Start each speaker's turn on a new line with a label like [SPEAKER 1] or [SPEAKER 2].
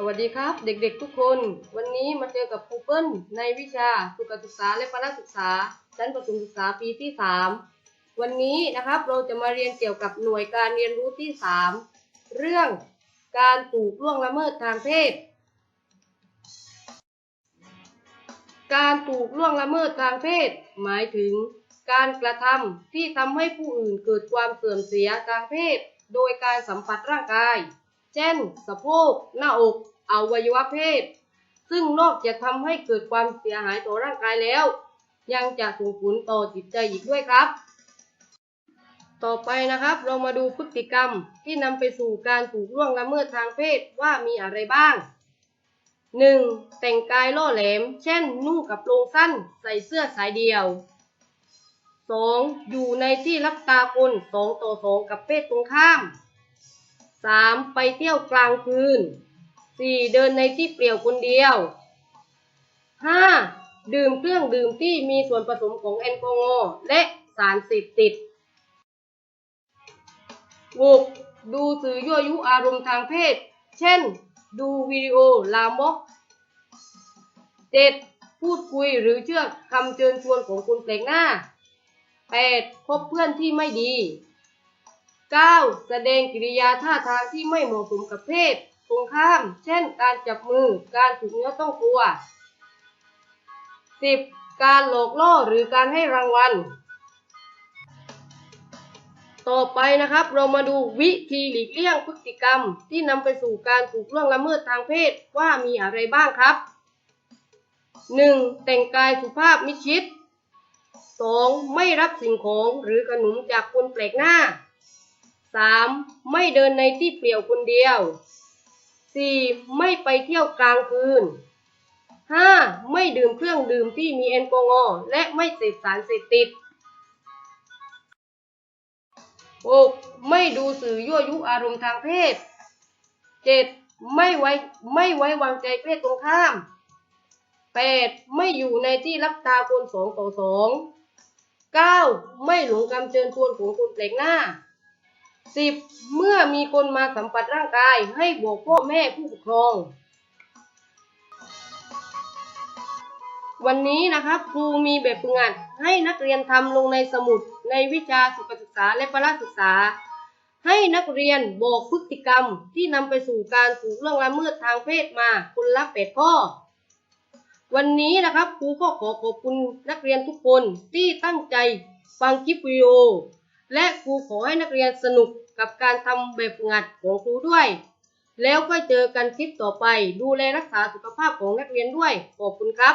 [SPEAKER 1] สวัสดีครับ เด็กๆทุกคน วันนี้มาเจอกับครูเปิ้ลในวิชาสุขศึกษาและพละศึกษาชั้นประถมศึกษาปีที่ 3 วันนี้นะครับเราจะมาเรียนเกี่ยวกับหน่วยการเรียนรู้ที่ 3 เรื่องการถูกล่วงละเมิดทางเพศ การถูกล่วงละเมิดทางเพศ หมายถึง การกระทำที่ทำให้ผู้อื่นเกิดความเสื่อมเสียทางเพศ โดยการสัมผัสร่างกาย เช่น สะโพก หน้าอก อวัยวะเพศ ซึ่งนอกจากทำให้เกิดความเสียหายต่อร่างกายแล้ว ยังจะส่งผลต่อจิตใจอีกด้วยครับ ต่อไปนะครับเรามาดูพฤติกรรมที่นำไปสู่การถูกล่วงละเมิดทางเพศว่ามีอะไรบ้าง 1. แต่งกายล่อแหลม เช่น นุ่งกับโปรงสั้น ใส่เสื้อสายเดี่ยว 2. อยู่ในที่รับตาคนสองต่อสองกับเพศตรงข้าม 3. ไปเที่ยวกลางคืน 4. เดินในที่เปลี่ยวคนเดียว 5. ดื่มเครื่องดื่มที่มีส่วนผสมของแอลกอฮอล์และสารเสพติด 6. ดูสื่อยั่วยุอารมณ์ทางเพศ เช่น ดูวิดีโอลามก 7. พูดคุยหรือเชื่อคำเชิญชวนของคนแปลกหน้า 8. คบเพื่อนที่ไม่ดี 9. แสดงกิริยาท่าทางที่ไม่เหมาะสมกับเพศตรงข้าม เช่น การจับมือ การถูกเนื้อต้องตัว 10. การหลอกล่อหรือการให้รางวัล ต่อไปนะครับ เรามาดูวิธีหลีกเลี่ยงพฤติกรรม ที่นำไปสู่การถูกล่วงละเมิดทางเพศว่ามีอะไรบ้างครับ 1. แต่งกายสุภาพมิชิด 2. ไม่รับสิ่งของหรือขนมจากคนแปลกหน้า 3. ไม่เดินในที่เปลี่ยวคนเดียว 4. ไม่ไปเที่ยวกลางคืน 5. ไม่ดื่มเครื่องดื่มที่มีแอลกอฮอล์และไม่เสพสารเสพติด 6. ไม่ดูสื่อยั่วยุอารมณ์ทางเพศ 7. ไม่ไว้ไม่ไว้วางใจเพศตรงข้าม 8. ไม่อยู่ในที่รับตาคนสองต่อสอง 9. ไม่หลงคำเชิญชวนของคนแปลกหน้า 10. เมื่อมีคนมาสัมผัสร่างกายให้บอกพ่อแม่ผู้ปกครอง วันนี้นะครับครูมีแบบฝึกงานให้นักเรียนทำลงในสมุดในวิชาสุขศึกษาและพละศึกษา ให้นักเรียนบอกพฤติกรรมที่นำไปสู่การถูกล่วงละเมิดทางเพศมาคนละแปดข้อวันนี้นะครับครูก็ขอขอบคุณนักเรียนทุกคนที่ตั้งใจฟังคลิปวิดีโอ และครูขอให้นักเรียนสนุกกับการทำแบบงานของครูด้วย แล้วก็เจอกันคลิปต่อไป ดูแลรักษาสุขภาพของนักเรียนด้วย ขอบคุณครับ